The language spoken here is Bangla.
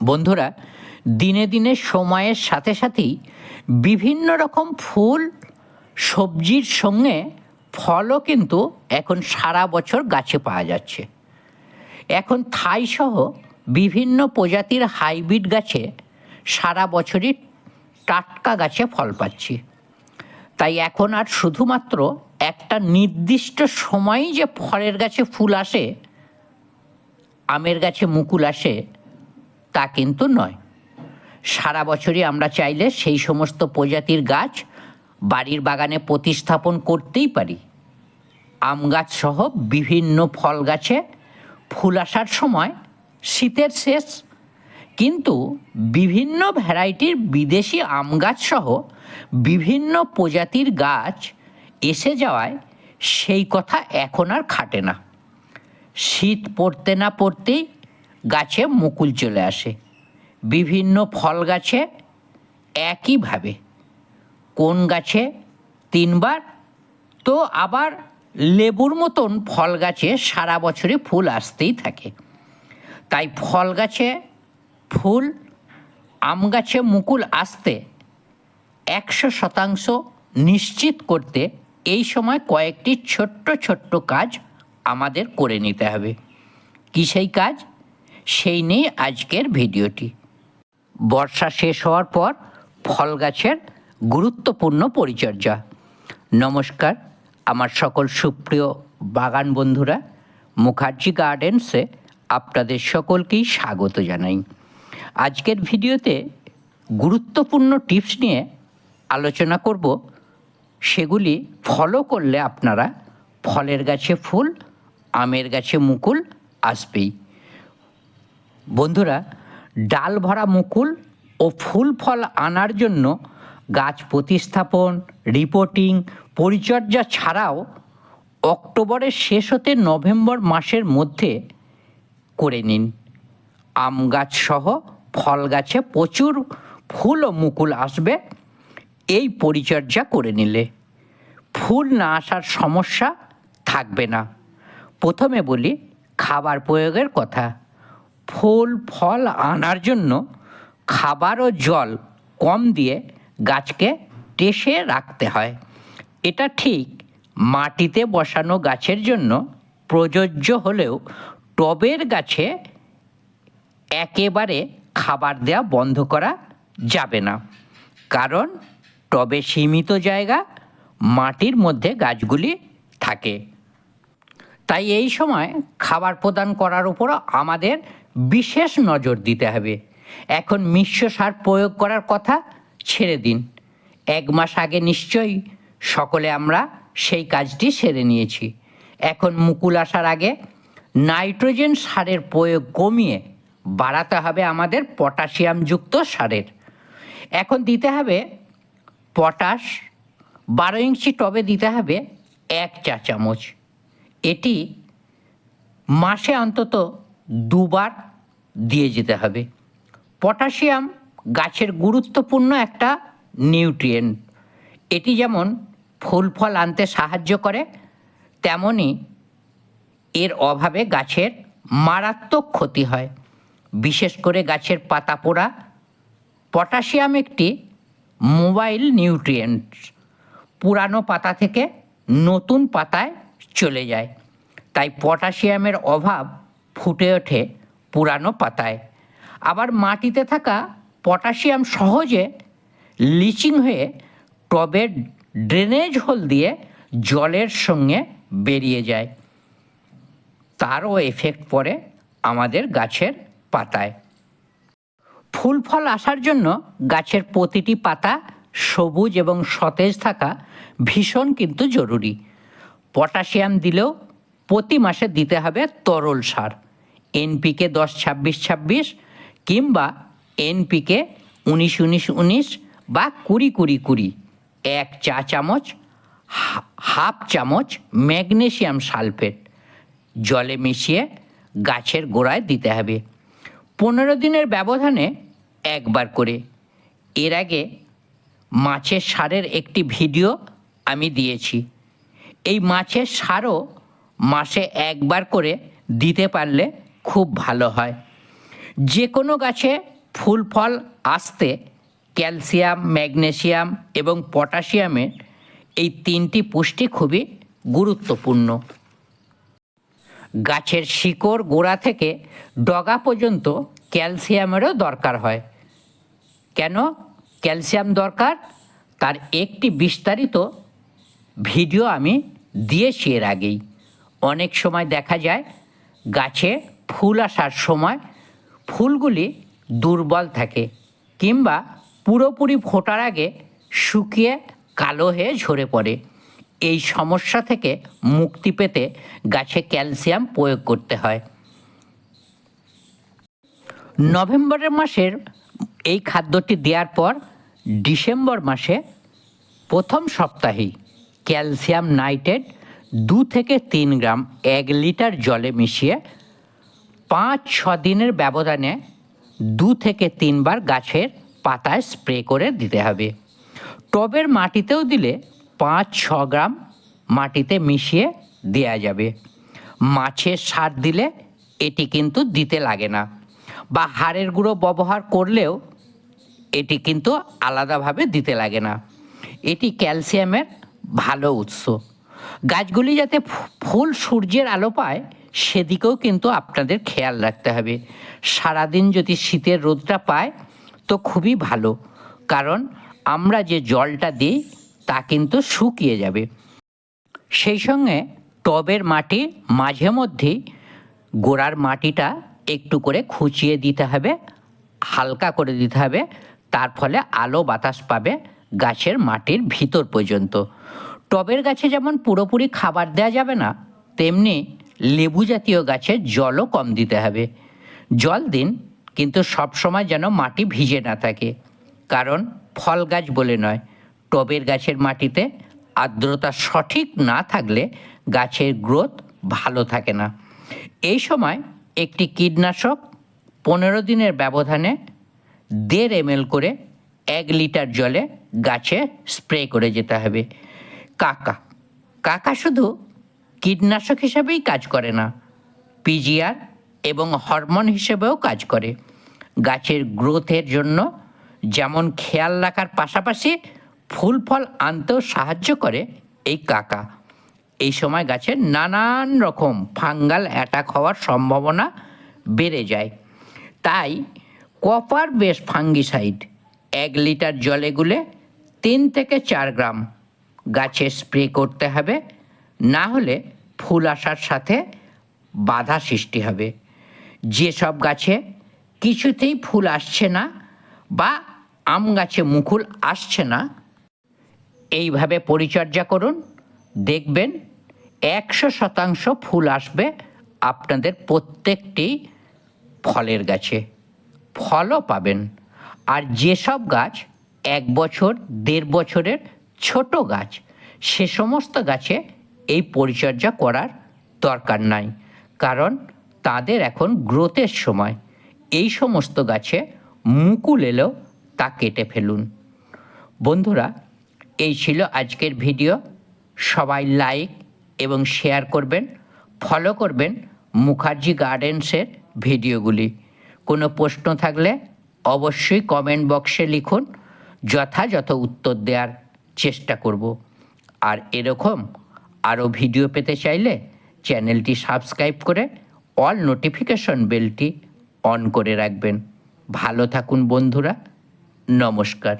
বন্ধুরা, দিনে দিনে সময়ের সাথে সাথেই বিভিন্ন রকম ফুল, সবজির সঙ্গে ফলও কিন্তু এখন সারা বছর গাছে পাওয়া যাচ্ছে। এখন থাই সহ বিভিন্ন প্রজাতির হাইব্রিড গাছে সারা বছরই টাটকা গাছে ফল পাচ্ছি। তাই এখন আর শুধুমাত্র একটা নির্দিষ্ট সময়ই যে ফলের গাছে ফুল আসে, আমের গাছে মুকুল আসে তা কিন্তু নয়। সারা বছরই আমরা চাইলে সেই সমস্ত প্রজাতির গাছ বাড়ির বাগানে প্রতিস্থাপন করতেই পারি। আম গাছ সহ বিভিন্ন ফল গাছে ফুল আসার সময় শীতের শেষ। কিন্তু বিভিন্ন ভ্যারাইটির বিদেশি আম গাছ সহ বিভিন্ন প্রজাতির গাছ এসে যাওয়ায় সেই কথা এখন আর খাটে না। শীত পড়তে না পড়তেই গাছে মুকুল চলে আসে। বিভিন্ন ফল গাছে একইভাবে কোন গাছে তিনবার, তো আবার লেবুর মতন ফল গাছে সারা বছরে ফুল আসতেই থাকে। তাই ফল গাছে ফুল, আম গাছে মুকুল আসতে একশো শতাংশ নিশ্চিত করতে এই সময় কয়েকটি ছোট্ট ছোট্ট কাজ আমাদের করে নিতে হবে। কী সেই কাজ? সেই নিয়ে আজকের ভিডিওটি। বর্ষা শেষ হওয়ার পর ফল গাছের গুরুত্বপূর্ণ পরিচর্যা। নমস্কার, আমার সকল সুপ্রিয় বাগান বন্ধুরা, মুখার্জি গার্ডেন্সে আপনাদের সকলকেই স্বাগত জানাই। আজকের ভিডিওতে গুরুত্বপূর্ণ টিপস নিয়ে আলোচনা করব। সেগুলি ফলো করলে আপনারা ফলের গাছে ফুল, আমের গাছে মুকুল আসবেই। বন্ধুরা, ডাল ভরা মুকুল ও ফুল ফল আনার জন্য গাছ প্রতিস্থাপন, রিপোর্টিং, পরিচর্যা ছাড়াও অক্টোবরের শেষ হতে নভেম্বর মাসের মধ্যে করে নিন। আম গাছ সহ ফল গাছে প্রচুর ফুল ও মুকুল আসবে, এই পরিচর্যা করে নিলে। ফুল না আসার সমস্যা থাকবে না। প্রথমে বলি, খাবার প্রয়োগের কথা। ফুল, ফল আনার জন্য খাবার ও জল কম দিয়ে গাছকে টেসে রাখতে হয়। এটা ঠিক মাটিতে বসানো গাছের জন্য প্রযোজ্য হলেও টবের গাছে একেবারে খাবার দেওয়া বন্ধ করা যাবে না। কারণ টবে সীমিত জায়গা মাটির মধ্যে গাছগুলি থাকে। তাই এই সময় খাবার প্রদান করার উপর আমাদের বিশেষ নজর দিতে হবে। এখন মিশ্র সার প্রয়োগ করার কথা ছেড়ে দিন। এক মাস আগে নিশ্চয়ই সকলে আমরা সেই কাজটি সেরে নিয়েছি। এখন মুকুল আসার আগে নাইট্রোজেন সারের প্রয়োগ কমিয়ে বাড়াতে হবে আমাদের পটাশিয়ামযুক্ত সারের। এখন দিতে হবে পটাশ, বারো ইঞ্চি টবে দিতে হবে এক চা চামচ। এটি মাসে অন্তত দুবার দিয়ে যেতে হবে। পটাশিয়াম গাছের গুরুত্বপূর্ণ একটা নিউট্রিয়েন্ট। এটি যেমন ফুল ফল আনতে সাহায্য করে তেমনই এর অভাবে গাছের মারাত্মক ক্ষতি হয়। বিশেষ করে গাছের পাতা পোড়া পটাশিয়াম একটি মোবাইল নিউট্রিয়েন্ট। পুরানো পাতা থেকে নতুন পাতায় চলে যায়। তাই পটাশিয়ামের অভাব ফুটে ওঠে পুরানো পাতায়। আবার মাটিতে থাকা পটাশিয়াম সহজে লিচিং হয়ে টবের ড্রেনেজ হোল দিয়ে জলের সঙ্গে বেরিয়ে যায়। তারও এফেক্ট পড়ে আমাদের গাছের পাতায়। ফুল ফল আসার জন্য গাছের প্রতিটি পাতা সবুজ এবং সতেজ থাকা ভীষণ কিন্তু জরুরি। পটাশিয়াম দিলেও প্রতি মাসে দিতে হবে তরল সার। এনপিকে দশ ছাব্বিশ ছাব্বিশ কিংবা এনপিকে উনিশ উনিশ উনিশ বা কুড়ি কুড়ি কুড়ি। এক চা চামচ হাফ চামচ ম্যাগনেসিয়াম সালফেট। জলে মিশিয়ে গাছের গোড়ায় দিতে হবে। পনেরো দিনের ব্যবধানে একবার করে। এর আগে মাছের সারের একটি ভিডিও আমি দিয়েছি। এই মাছের সারও মাসে একবার করে দিতে পারলে খুব ভালো হয়। যে কোনো গাছে ফুল, ফল আসতে ক্যালসিয়াম, ম্যাগনেসিয়াম এবং পটাশিয়ামের এই তিনটি পুষ্টি খুবই গুরুত্বপূর্ণ। গাছের শিকড় গোড়া থেকে ডগা পর্যন্ত ক্যালসিয়ামেরও দরকার হয়। কেন? ক্যালসিয়াম দরকার। তার একটি বিস্তারিত ভিডিও আমি দিয়েছি এর আগেই। অনেক সময় দেখা যায় গাছে ফুল আসার সময় ফুলগুলি দুর্বল থাকে কিংবা পুরোপুরি ফোটার আগে শুকিয়ে কালো হয়ে ঝরে পড়ে। এই সমস্যা থেকে মুক্তি পেতে গাছে ক্যালসিয়াম প্রয়োগ করতে হয়। নভেম্বরের মাসের এই খাদ্যটি দেওয়ার পর ডিসেম্বর মাসে প্রথম সপ্তাহেই ক্যালসিয়াম নাইট্রেট দু থেকে তিন গ্রাম এক লিটার জলে মিশিয়ে পাঁচ, ছ দিনের ব্যবধানে দু থেকে তিনবার গাছের পাতায় স্প্রে করে দিতে হবে। টবের মাটিতেও দিলে পাঁচ, ছ গ্রাম মাটিতে মিশিয়ে দেয়া যাবে। মাছের সার দিলে এটি কিন্তু দিতে লাগে না বা হাড়ের গুঁড়ো ব্যবহার করলেও এটি কিন্তু আলাদাভাবে দিতে লাগে না। এটি ক্যালসিয়ামের ভালো উৎস। গাছগুলি যাতে ফুল সূর্যের আলো পায় সেদিকেও কিন্তু আপনাদের খেয়াল রাখতে হবে। সারাদিন যদি শীতের রোদটা পায়, তো খুবই ভালো। কারণ আমরা যে জলটা দিই, তা কিন্তু শুকিয়ে যাবে। সেই সঙ্গে টবের মাটি মাঝে মধ্যেই গোড়ার মাটিটা একটু করে খুঁচিয়ে দিতে হবে, হালকা করে দিতে হবে। তার ফলে আলো বাতাস পাবে গাছের মাটির ভিতর পর্যন্ত। টবের গাছে যেমন পুরোপুরি খাবার দেওয়া যাবে না, তেমনি লেবু জাতীয় গাছে জলও কম দিতে হবে। জল দিন, কিন্তু সবসময় যেন মাটি ভিজে না থাকে। কারণ ফল গাছ বলে নয়, টবের গাছের মাটিতে আর্দ্রতা সঠিক না থাকলে গাছের গ্রোথ ভালো থাকে না। এই সময় একটি কীটনাশক পনেরো দিনের ব্যবধানে দেড় এম করে এক লিটার জলে গাছে স্প্রে করে যেতে হবে। কাকা কাকা শুধু কীটনাশক হিসাবেই কাজ করে না। পিজিআর এবং হরমোন হিসেবেও কাজ করে। গাছের গ্রোথের জন্য যেমন খেয়াল রাখার পাশাপাশি ফুল ফল আনতেও সাহায্য করে এই কাকা। এই সময় গাছের নানান রকম ফাঙ্গাল অ্যাটাক হওয়ার সম্ভাবনা বেড়ে যায়। তাই কপার বেস ফাঙ্গিসাইড এক লিটার জলে গুলে তিন থেকে চার গ্রাম গাছে স্প্রে করতে হবে। না হলে ফুল আসার সাথে বাধা সৃষ্টি হবে। যেসব গাছে কিছুতেই ফুল আসছে না বা আম গাছে মুকুল আসছে না, এইভাবে পরিচর্যা করুন। দেখবেন একশো শতাংশ ফুল আসবে আপনাদের প্রত্যেকটি ফলের গাছে। ফলও পাবেন। আর যেসব গাছ এক বছর, দেড় বছরের ছোট গাছ, সে সমস্ত গাছে এই পরিচর্যা করার দরকার নাই। কারণ তাদের এখন গ্রোথের সময়। এই সমস্ত গাছে মুকুল এলেও তা কেটে ফেলুন। বন্ধুরা, এই ছিল আজকের ভিডিও। সবাই লাইক এবং শেয়ার করবেন, ফলো করবেন মুখার্জি গার্ডেন্সের ভিডিওগুলি। কোনো প্রশ্ন থাকলে অবশ্যই কমেন্ট বক্সে লিখুন, যথাযথ উত্তর দেওয়ার চেষ্টা করব। আর এরকম আরও ভিডিও পেতে চাইলে চ্যানেলটি সাবস্ক্রাইব করে অল নোটিফিকেশন বেলটি অন করে রাখবেন। ভালো থাকুন বন্ধুরা। নমস্কার।